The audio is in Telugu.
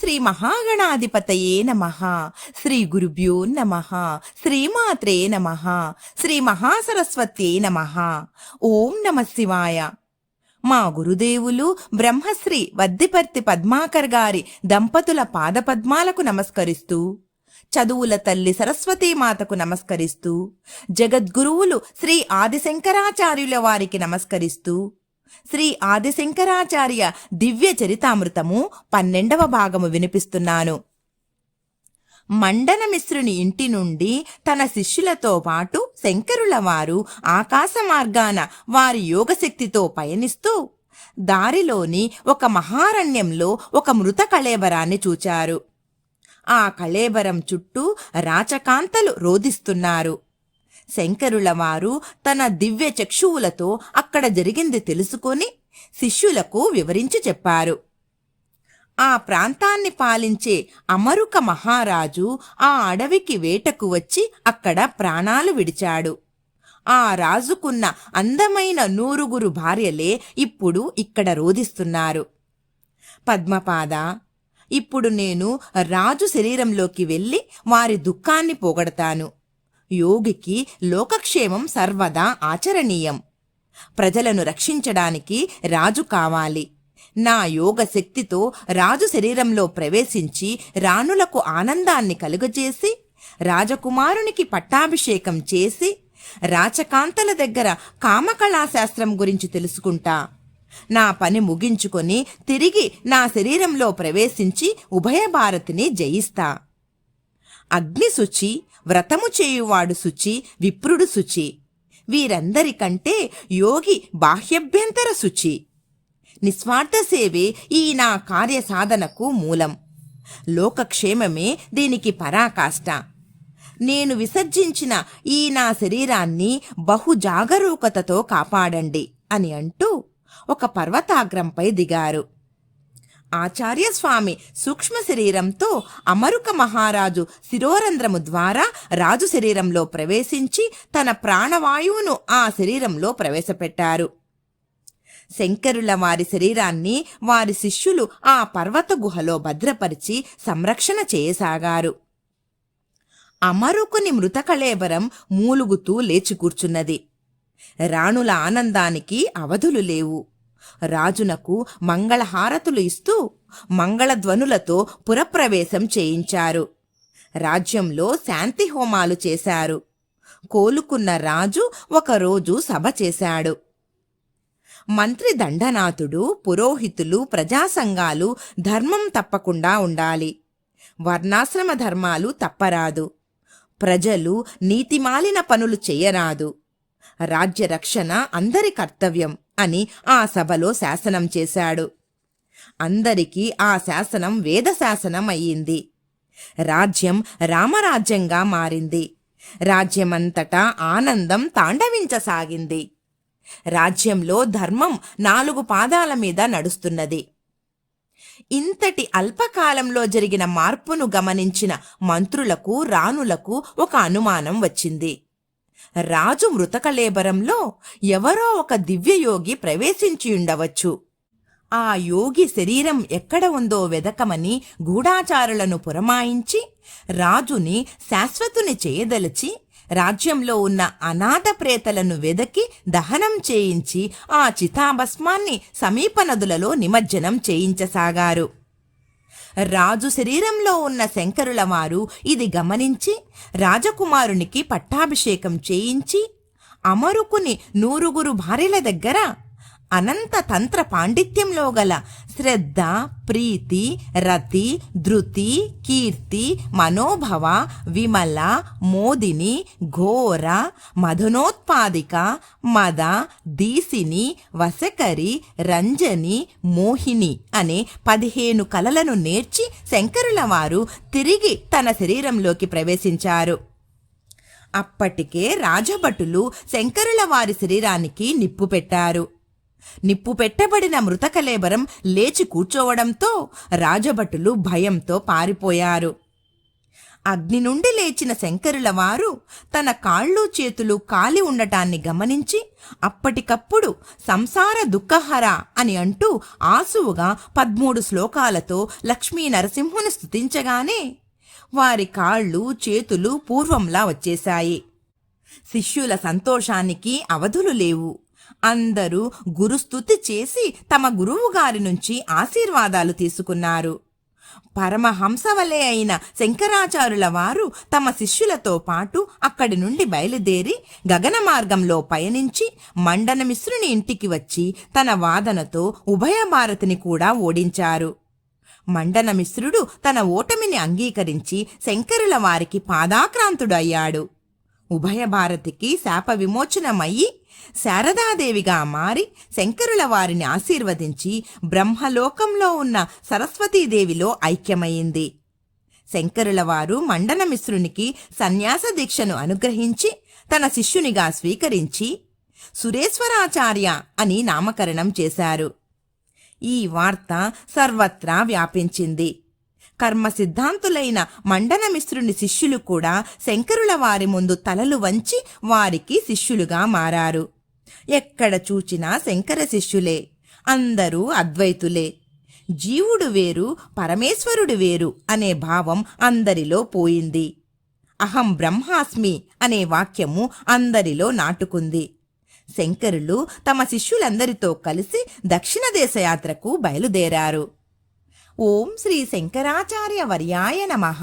శ్రీ మహాగణాధిపతయే నమ. శ్రీ గురుభ్యో నమ. శ్రీమాత్రే నమ. శ్రీ మహాసరస్వత్యే నమ. ఓం నమ శివాయ. మా గురుదేవులు బ్రహ్మశ్రీ వద్దిపర్తి పద్మాకర్ గారి దంపతుల పాదపద్మాలకు నమస్కరిస్తూ చదువుల తల్లి సరస్వతీమాతకు నమస్కరిస్తూ జగద్గురువులు శ్రీ ఆదిశంకరాచార్యుల వారికి నమస్కరిస్తూ శ్రీ ఆదిశంకరాచార్య దివ్య చరితామృతము పన్నెండవ భాగము వినిపిస్తున్నాను. మండన మిశ్రుని ఇంటి నుండి తన శిష్యులతో పాటు శంకరుల వారు ఆకాశ మార్గాన వారి యోగశక్తితో పయనిస్తూ దారిలోని ఒక మహారణ్యంలో ఒక మృత కళేబరాన్ని చూచారు. ఆ కళేబరం చుట్టూ రాచకాంతలు రోధిస్తున్నారు. శంకరులవారు తన దివ్య చక్షువులతో అక్కడ జరిగింది తెలుసుకొని శిష్యులకు వివరించి చెప్పారు. ఆ ప్రాంతాన్ని పాలించే అమరుక మహారాజు ఆ అడవికి వేటకు వచ్చి అక్కడ ప్రాణాలు విడిచాడు. ఆ రాజుకున్న అందమైన నూరుగురు భార్యలే ఇప్పుడు ఇక్కడ రోధిస్తున్నారు. పద్మపాద ఇప్పుడు నేను రాజు శరీరంలోకి వెళ్ళి వారి దుఃఖాన్ని పోగొడతాను. యోగికి లోకక్షేమం సర్వదా ఆచరణీయం. ప్రజలను రక్షించడానికి రాజు కావాలి. నా యోగ శక్తితో రాజు శరీరంలో ప్రవేశించి రాణులకు ఆనందాన్ని కలుగజేసి రాజకుమారునికి పట్టాభిషేకం చేసి రాచకాంతల దగ్గర కామకళాశాస్త్రం గురించి తెలుసుకుంటా. నా పని ముగించుకొని తిరిగి నా శరీరంలో ప్రవేశించి ఉభయ భారతిని జయిస్తా. అగ్నిశుచి వ్రతము చేయువాడు శుచి విప్రుడు శుచి. వీరందరికంటే యోగి బాహ్యభ్యంతర శుచి. నిస్వార్థ సేవే ఈ నా కార్య సాధనకు మూలం. లోకక్షేమమే దీనికి పరాకాష్ట. నేను విసర్జించిన ఈ నా శరీరాన్ని బహు జాగరూకతతో కాపాడండి అని అంటూ ఒక పర్వతాగ్రంపై దిగారు. ఆచార్య స్వామి సూక్ష్మ శరీరంతో అమరుక మహారాజు శిరోరంధ్రము ద్వారా రాజు శరీరంలో ప్రవేశించి తన ప్రాణవాయువును ఆ శరీరంలో ప్రవేశపెట్టారు. శంకరుల వారి శరీరాన్ని వారి శిష్యులు ఆ పర్వత గుహలో భద్రపరిచి సంరక్షణ చేయసాగారు. అమరుకుని మృతకళేబరం మూలుగుతూ లేచి కూర్చున్నది. రాణుల ఆనందానికి అవధులు లేవు. రాజునకు మంగళహారతులు ఇస్తూ మంగళధ్వనులతో పురప్రవేశం చేయించారు. రాజ్యంలో శాంతి హోమాలు చేశారు. కోలుకున్న రాజు ఒకరోజు సభ చేశాడు. మంత్రి దండనాథుడు పురోహితులు ప్రజాసంఘాలు ధర్మం తప్పకుండా ఉండాలి. వర్ణాశ్రమ ధర్మాలు తప్పరాదు. ప్రజలు నీతిమాలిన పనులు చేయరాదు. రాజ్య రక్షణ అందరి కర్తవ్యం. అని ఆ సభలో శాసనం చేశాడు. అందరికీ ఆ శాసనం వేద శాసనం అయ్యింది. రాజ్యం రామరాజ్యంగా మారింది. రాజ్యమంతటా ఆనందం తాండవించసాగింది. రాజ్యంలో ధర్మం నాలుగు పాదాల మీద నడుస్తున్నది. ఇంతటి అల్పకాలంలో జరిగిన మార్పును గమనించిన మంత్రులకు రాణులకు ఒక అనుమానం వచ్చింది. రాజు మృతకళేబరంలో ఎవరో ఒక దివ్యయోగి ప్రవేశించి ఉండవచ్చు ఆ యోగి శరీరం ఎక్కడ ఉందో వెదకమని గూఢాచారులను పురమాయించి రాజుని శాశ్వతుని చేయదలిచి రాజ్యంలో ఉన్న అనాథ ప్రేతలను వెదకి దహనం చేయించి ఆ చితాభస్మాన్ని సమీప నదులలో నిమజ్జనం చేయించసాగారు. రాజు శరీరంలో ఉన్న శంకరుల వారు ఇది గమనించి రాజకుమారునికి పట్టాభిషేకం చేయించి అమరుకుని నూరుగురు భార్యల దగ్గర అనంత తంత్ర పాండిత్యంలో గల శ్రద్ధ ప్రీతి రతి ధృతి కీర్తి మనోభవ విమల మోదిని ఘోర మధునోత్పాదిక మద దీసిని వసకరి రంజని మోహిని అనే పదిహేను కలలను నేర్చి శంకరుల వారు తిరిగి తన శరీరంలోకి ప్రవేశించారు. అప్పటికే రాజభటులు శంకరుల వారి శరీరానికి నిప్పు పెట్టారు. నిప్పు పెట్టబడిన మృతకలేబరం లేచి కూర్చోవడంతో రాజభటులు భయంతో పారిపోయారు. అగ్ని నుండి లేచిన శంకరుల వారు తన కాళ్ళు చేతులు కాలి ఉండటాన్ని గమనించి అప్పటికప్పుడు సంసార దుఃఖహర అని అంటూ ఆసువుగా పద్మూడు శ్లోకాలతో లక్ష్మీ నరసింహుని స్తుతించగానే వారి కాళ్ళు చేతులు పూర్వంలా వచ్చేశాయి. శిష్యుల సంతోషానికి అవధులు లేవు. అందరూ గురుస్థుతి చేసి తమ గురువుగారి నుంచి ఆశీర్వాదాలు తీసుకున్నారు. పరమహంసవలే అయిన శంకరాచార్యుల వారు తమ శిష్యులతో పాటు అక్కడి నుండి బయలుదేరి గగన మార్గంలో పయనించి మండనమిశ్రుని ఇంటికి వచ్చి తన వాదనతో ఉభయ భారతిని కూడా ఓడించారు. మండనమిశ్రుడు తన ఓటమిని అంగీకరించి శంకరుల వారికి పాదాక్రాంతుడయ్యాడు. ఉభయ భారతికి శాప విమోచనమయ్యి శారదాదేవిగా మారి శంకరుల వారిని ఆశీర్వదించి బ్రహ్మలోకంలో ఉన్న సరస్వతీదేవిలో ఐక్యమయ్యింది. శంకరుల వారు మండనమిశ్రునికి సన్యాస దీక్షను అనుగ్రహించి తన శిష్యునిగా స్వీకరించి సురేశ్వరాచార్య అని నామకరణం చేశారు. ఈ వార్త సర్వత్రా వ్యాపించింది. కర్మ సిద్ధాంతులైన మండనమిశ్రుని శిష్యులు కూడా శంకరుల వారి ముందు తలలు వంచి వారికి శిష్యులుగా మారారు. ఎక్కడ చూచినా శంకర శిష్యులే అందరూ అద్వైతులే. జీవుడు వేరు పరమేశ్వరుడు వేరు అనే భావం అందరిలో పోయింది. అహం బ్రహ్మాస్మి అనే వాక్యము అందరిలో నాటుకుంది. శంకరులు తమ శిష్యులందరితో కలిసి దక్షిణ దేశయాత్రకు బయలుదేరారు. ఓం శ్రీ శంకరాచార్య వర్యాయ నమః